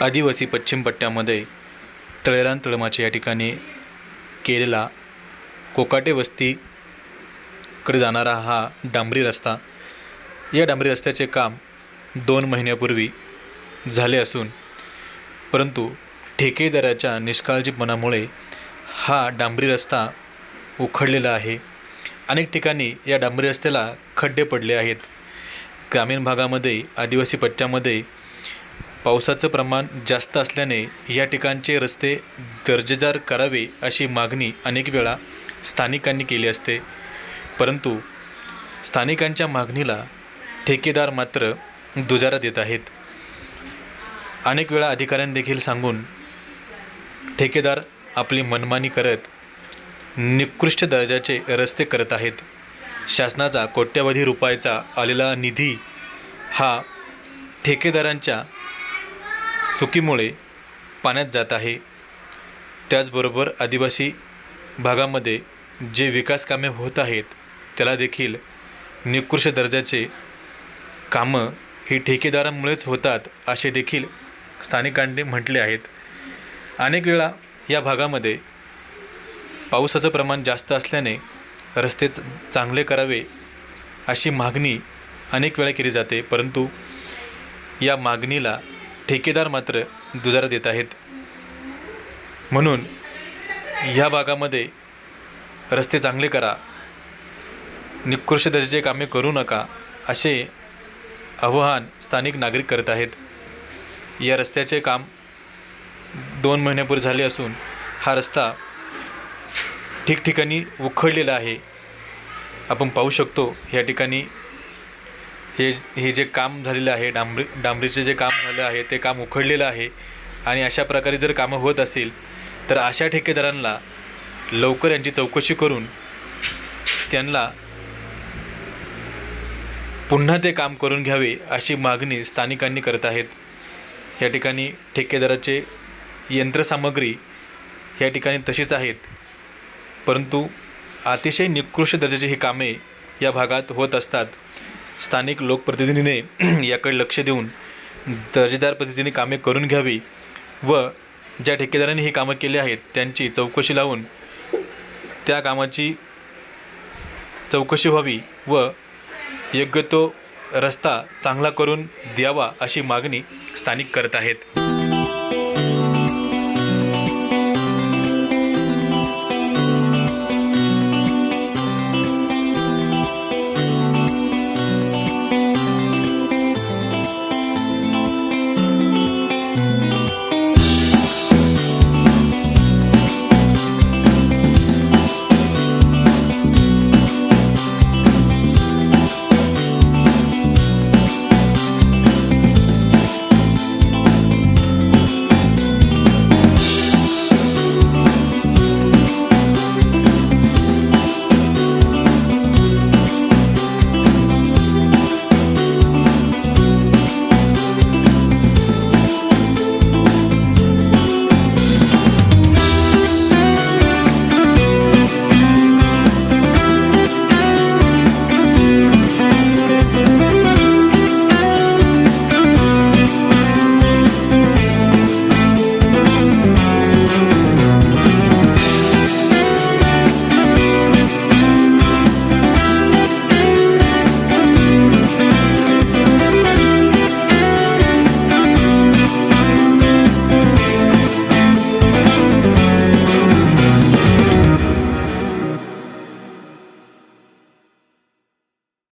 आदिवासी पश्चिम पट्ट्यामध्ये तळेरान तळमाचे या ठिकाणी केलेला कोकाटे वस्तीकडे जाणारा हा डांबरी रस्ता. या डांबरी रस्त्याचे काम दोन महिन्यापूर्वी झाले असून परंतु ठेकेदाराच्या निष्काळजीपणामुळे हा डांबरी रस्ता उखडलेला आहे. अनेक ठिकाणी या डांबरी रस्त्याला खड्डे पडले आहेत. ग्रामीण भागामध्ये आदिवासी पट्ट्यामध्ये पावसाचं प्रमाण जास्त असल्याने या ठिकाणचे रस्ते दर्जेदार करावे अशी मागणी अनेक वेळा स्थानिकांनी केली असते. परंतु स्थानिकांच्या मागणीला ठेकेदार मात्र दुजारा देत आहेत. अनेक वेळा अधिकाऱ्यांदेखील सांगून ठेकेदार आपली मनमानी करत निकृष्ट दर्जाचे रस्ते करत आहेत. शासनाचा कोट्यवधी रुपयाचा आलेला निधी हा ठेकेदारांच्या चुकीमुळे पाण्यात जात आहे. त्याचबरोबर आदिवासी भागामध्ये जे विकास कामे होत आहेत त्याला देखील निकृष्ट दर्जाचे कामं ही ठेकेदारांमुळेच होतात असे देखील स्थानिकांनी म्हटले आहेत. अनेक वेळा या भागामध्ये पावसाचं प्रमाण जास्त असल्याने रस्ते चांगले करावे अशी मागणी अनेक वेळा केली जाते परंतु या मागणीला ठेकेदार मात्र दुजारा देत आहेत. म्हणून ह्या भागामध्ये रस्ते चांगले करा. निकृष्ट दर्जाचे कामे करू नका असे आव्हान स्थानिक नागरिक करत आहेत. या रस्त्याचे काम दोन महिन्यापूर्वी झाले असून हा रस्ता ठिकठिकाणी उखडलेला आहे. आपण पाहू शकतो या ठिकाणी हे हे जे काम झालेलं आहे डांबरी डांबरीचे जे काम झालं आहे ते काम उखडलेलं आहे आणि अशा प्रकारे जर कामं होत असेल तर अशा ठेकेदारांना लवकर यांची चौकशी करून त्यांना पुन्हा ते काम करून घ्यावे अशी मागणी स्थानिकांनी करत आहेत. या ठिकाणी ठेकेदाराचे यंत्रसामग्री या ठिकाणी तशीच आहेत. परंतु अतिशय निकृष्ट दर्जाची ही कामे या भागात होत असतात. स्थानिक लोकप्रतिनिधीने याकडे लक्ष देऊन दर्जेदार पद्धतीने कामे करून घ्यावी व ज्या ठेकेदारांनी ही कामं केली आहेत त्यांची चौकशी लावून त्या कामाची चौकशी व्हावी व योग्य तो रस्ता चांगला करून द्यावा अशी मागणी स्थानिक करत आहेत.